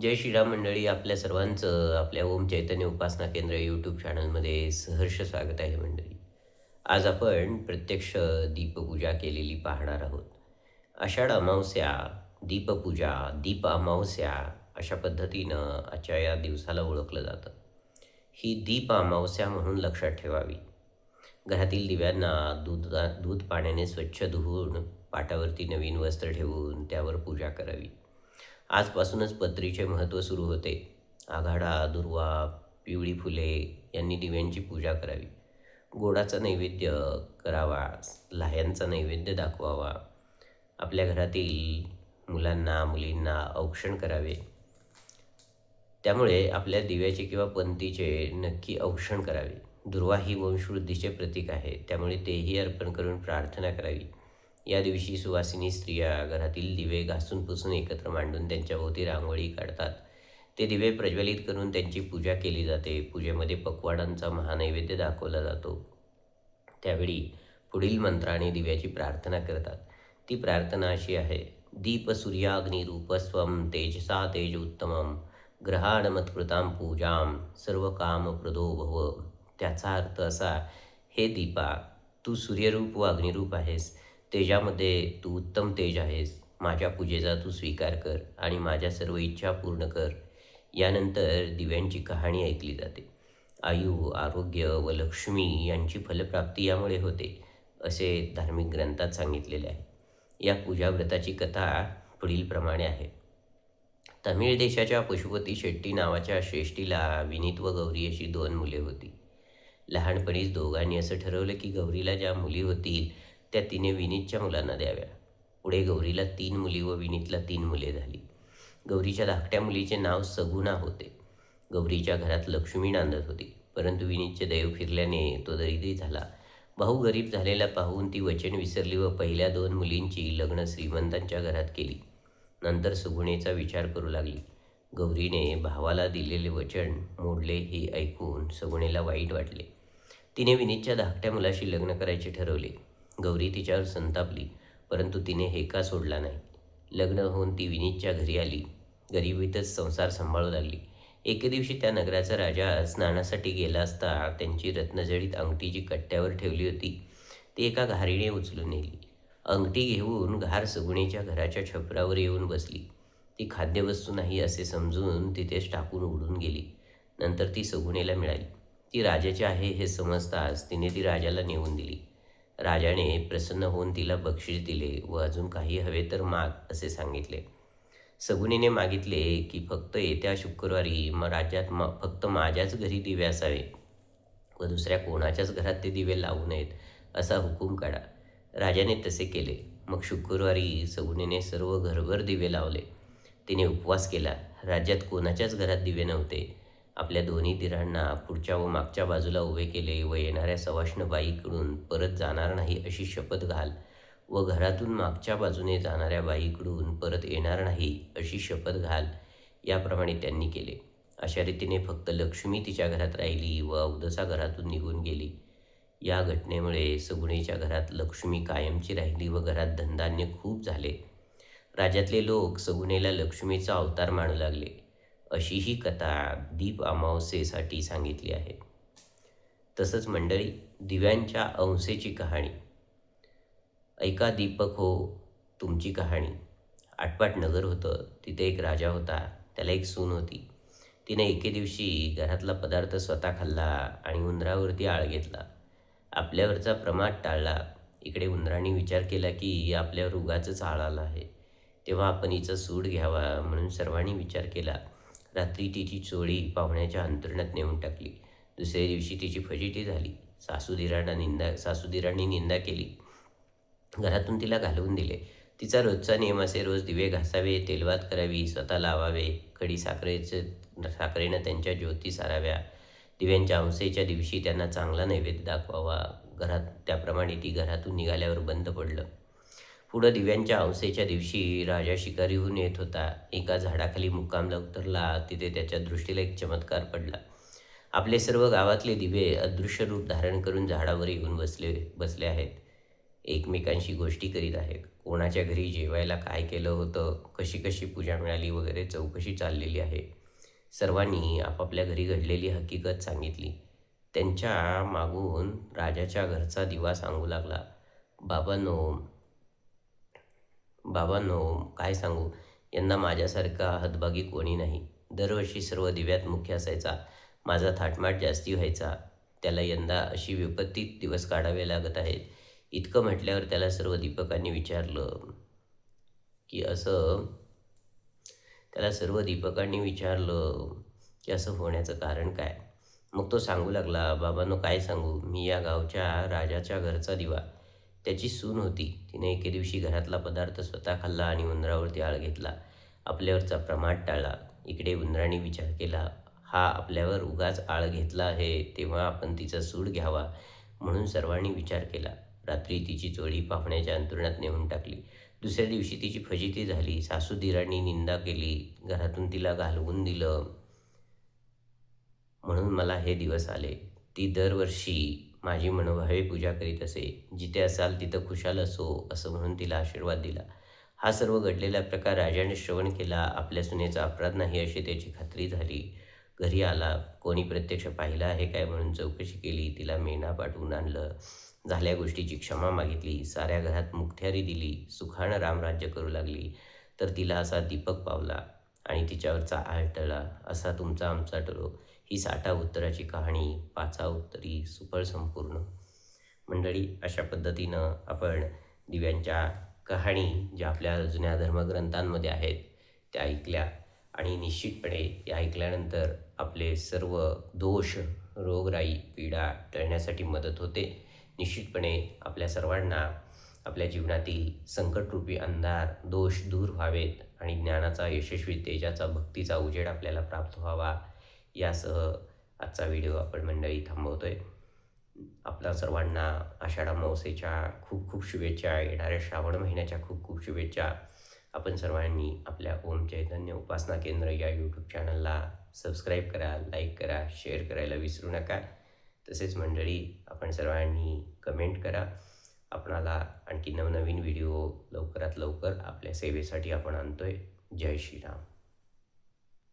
जय श्रीराम मंडळी आपल्या सर्वांचं आपल्या ओम चैतन्य उपासना केंद्र यूट्यूब चॅनलमध्ये सहर्ष स्वागत आहे मंडळी. आज आपण प्रत्यक्ष दीपपूजा केलेली पाहणार आहोत. आषाढ अमावस्या दीपपूजा दीप अमावस्या अशा पद्धतीनं आजच्या या दिवसाला ओळखलं जातं. ही दीप अमावस्या म्हणून लक्षात ठेवावी. घरातील दिव्यांना दूध दूध पाण्याने स्वच्छ धुवून पाटावरती नवीन वस्त्र ठेवून त्यावर पूजा करावी. आजपासूनच पत्रीचे महत्त्व सुरू होते. आघाडा दुर्वा पिवळी फुले यांनी दिव्यांची पूजा करावी. गोडाचा नैवेद्य करावा लाह्यांचा नैवेद्य दाखवावा. आपल्या घरातील मुलांना मुलींना औक्षण करावे. त्यामुळे आपल्या दिव्याचे किंवा पंथीचे नक्की औक्षण करावे. दुर्वा ही वंशवृद्धीचे प्रतीक आहे. त्यामुळे तेही अर्पण करून प्रार्थना करावी. या दिवशी सुवासिनी स्त्रिया घरातील दिवे घासून पुसून एकत्र मांडून त्यांच्या भोवती रांगोळी काढतात. ते दिवे प्रज्वलित करून त्यांची पूजा केली जाते. पूजेमध्ये पकवाडांचा महानैवेद्य दाखवला जातो. त्यावेळी पुढील मंत्राने दिव्याची प्रार्थना करतात. ती प्रार्थना अशी आहे दीप सूर्याग्निरूपस्वम तेजसा तेज उत्तमम ग्रहाणमत्कृतां पूजाम सर्व कामप्रदो भव. त्याचा अर्थ असा हे दीपा तू सूर्यरूप व अग्निरूप आहेस. तेजामध्ये तू उत्तम तेज आहेस. माझ्या पूजेचा तू स्वीकार कर आणि माझ्या सर्व इच्छा पूर्ण कर. यानंतर दिव्यांची कहाणी ऐकली जाते. आयु आरोग्य व लक्ष्मी यांची फलप्राप्ती यामुळे होते असे धार्मिक ग्रंथात सांगितलेले आहे. या पूजाव्रताची कथा पुढीलप्रमाणे आहे. तमिळ देशाच्या पशुपती शेट्टी नावाच्या श्रेष्ठीला विनीत व गौरी अशी दोन मुले होती. लहानपणीच दोघांनी असं ठरवलं की गौरीला ज्या मुली होतील त्या तिने विनीतच्या मुलांना द्याव्या. पुढे गौरीला तीन मुली व विनीतला तीन मुले झाली. गौरीच्या धाकट्या मुलीचे नाव सगुणा होते. गौरीच्या घरात लक्ष्मी नांदत होती. परंतु विनीतचे दैव फिरल्याने तो दरिद्री झाला. भाऊ गरीब झालेला पाहून ती वचन विसरली व पहिल्या दोन मुलींची लग्न श्रीमंतांच्या घरात केली. नंतर सुगुणेचा विचार करू लागली. गौरीने भावाला दिलेले वचन मोडले हे ऐकून सगुणेला वाईट वाटले. तिने विनीतच्या धाकट्या मुलाशी लग्न करायचे ठरवले. गौरी तिच्यावर संतापली परंतु तिने हे का सोडला नाही? लग्न होऊन ती विनीतच्या घरी आली. गरिबीतच संसार सांभाळू लागली. एके दिवशी त्या नगराचा राजा स्नानासाठी गेला असता त्यांची रत्नजडीत अंगठी जी कट्ट्यावर ठेवली होती. ती एका घारीने उचलून नेली. अंगठी घेऊन घार सगुणीच्या घराच्या छपरावर येऊन बसली. ती खाद्यवस्तू नाही असे समजून तिथेच टाकून उडून गेली. नंतर ती सगुणेला मिळाली. ती राजाची आहे हे समजताच तिने ती राजाला नेऊन दिली. राजाने प्रसन्न होऊन तिला बक्षीस दिले व अजून काही हवे तर माग असे सांगितले. सगुणीने मागितले की फक्त येत्या शुक्रवारी मग राज्यात म फक्त माझ्याच घरी दिवे असावे व दुसऱ्या कोणाच्याच घरात ते दिवे लावू नयेत असा हुकूम काढा. राजाने तसे केले. मग शुक्रवारी सगुणीने सर्व घरभर दिवे लावले. तिने उपवास केला. राज्यात कोणाच्याच घरात दिवे नव्हते. आपल्या दोन्ही दिरांना पुढच्या व मागच्या बाजूला उभे केले व येणाऱ्या सवाष्ण बाईकडून परत जाणार नाही अशी शपथ घाल व घरातून मागच्या बाजूने जाणाऱ्या बाईकडून परत येणार नाही अशी शपथ घाल याप्रमाणे त्यांनी केले. अशा रीतीने फक्त लक्ष्मी तिच्या घरात राहिली व अवदसा घरातून निघून गेली. या घटनेमुळे सगुणेच्या घरात लक्ष्मी कायमची राहिली व घरात धनधान्य खूप झाले. राज्यातले लोक सगुणेला लक्ष्मीचा अवतार मानू लागले. अशी ही कथा दीप अमावस्येसाठी सांगितली आहे. तसंच मंडळी दिव्यांच्या अंसेची कहाणी. ऐका दीपक हो तुमची कहाणी. आटपाट नगर होतं तिथे एक राजा होता त्याला एक सून होती. तिने एके दिवशी घरातला पदार्थ स्वतः खाल्ला आणि उंदरावरती आळ घेतला. आपल्यावरचा प्रमाद टाळला. इकडे उंदराने विचार केला की आपल्यावर उगाचंच आळ आला आहे. तेव्हा आपण हिचा सूड घ्यावा म्हणून सर्वांनी विचार केला. रात्री तिची चोळी पाहुण्याच्या अंतरणात नेऊन टाकली. दुसऱ्या दिवशी तिची फजिती झाली. सासूदिराणा निंदा सासूदिराणी निंदा केली. घरातून तिला घालवून दिले. तिचा रोजचा नियम असे रोज दिवे घासावे तेलवात करावी स्वतः लावावे खडी साखरेचं साखरेनं त्यांच्या ज्योती साराव्या. दिव्यांच्या अंसेच्या दिवशी त्यांना चांगला नैवेद्य दाखवावा. घरात त्याप्रमाणे ती घरातून निघाल्यावर बंद पडलं. पुढं दिव्यांच्या अंशेच्या दिवशी राजा शिकारीहून येत होता. एका झाडाखाली मुक्कामला उतरला तिथे त्याच्या दृष्टीला एक चमत्कार पडला. आपले सर्व गावातले दिवे अदृश्य रूप धारण करून झाडावर येऊन बसले बसले आहेत. एकमेकांशी गोष्टी करीत आहेत. कोणाच्या घरी जेवायला काय केलं होतं कशी कशी पूजा मिळाली वगैरे चौकशी चाललेली आहे. सर्वांनी आपापल्या घरी घडलेली हकीकत सांगितली. त्यांच्या मागून राजाच्या घरचा दिवा सांगू लागला. बाबांनो बाबांनो काय सांगू? यांना माझ्यासारखा हतभागी कोणी नाही. दरवर्षी सर्व दिव्यात मुख्य असायचा. माझा थाटमाट जास्ती व्हायचा. त्याला यंदा अशी विपत्तीत दिवस काढावे लागत आहेत. इतकं म्हटल्यावर त्याला सर्व दीपकांनी विचारलं की असं त्याला सर्व दीपकांनी विचारलं की असं होण्याचं कारण काय? मग तो सांगू लागला बाबांनो काय सांगू? मी या गावच्या राजाच्या घरचा दिवा. त्याची सून होती. तिने एके दिवशी घरातला पदार्थ स्वतः खाल्ला आणि उंदरावरती आळ घेतला. आपल्यावरचा प्रमाद टाळला. इकडे उंदराने विचार केला हा आपल्यावर उगाच आळ घेतला आहे तेव्हा आपण तिचा सूड घ्यावा. म्हणून सर्वांनी विचार केला. रात्री तिची चोळी पाहुण्याच्या अंतरुणात नेऊन टाकली. दुसऱ्या दिवशी तिची फजिती झाली. सासूदिरांनी निंदा केली. घरातून तिला घालवून दिलं. म्हणून मला हे दिवस आले. ती दरवर्षी माझी मनोभावे पूजा करीत असे. जिथे असाल तिथं खुशाल असो असं म्हणून तिला आशीर्वाद दिला. हा सर्व घडलेला प्रकार राजाने श्रवण केला. आपल्या सुनेचा अपराध नाही अशी त्याची खात्री झाली. घरी आला. कोणी प्रत्यक्ष पाहिला आहे काय म्हणून चौकशी केली. तिला मेणा पाठवून आणलं. झाल्या गोष्टीची क्षमा मागितली. साऱ्या घरात मुखत्यारी दिली. सुखानं रामराज्य करू लागली. तर तिला असा दीपक पावला आणि तिच्यावरचा आळ टळला. असा तुमचा आमचा टळो. ही साठा उत्तराची कहाणी पाचा उत्तरी सुफळ संपूर्ण. मंडळी अशा पद्धतीनं आपण दिव्यांच्या कहाणी ज्या आपल्या जुन्या धर्मग्रंथांमध्ये आहेत त्या ऐकल्या आणि निश्चितपणे या ऐकल्यानंतर आपले सर्व दोष रोगराई पीडा टळण्यासाठी मदत होते. निश्चितपणे आपल्या सर्वांना आपल्या जीवनातील संकटरूपी अंधार दोष दूर व्हावेत आणि ज्ञानाचा यशस्वी तेजाचा भक्तीचा उजेड आपल्याला प्राप्त व्हावा. यासह आजचा व्हिडिओ आपण मंडळी थांबवतो आहे आपल्या सर्वांना आषाढा मावसेच्या खूप खूप शुभेच्छा येणाऱ्या श्रावण महिन्याच्या खूप खूप शुभेच्छा. आपण सर्वांनी आपल्या ओम चैतन्य उपासना केंद्र या यूट्यूब चॅनलला सबस्क्राईब करा लाईक करा शेअर करायला विसरू नका. तसेच मंडळी आपण सर्वांनी कमेंट करा. आपणाला आणखी नवनवीन व्हिडिओ लवकरात लवकर आपल्या सेवेसाठी आपण आणतो आहे जय श्रीराम.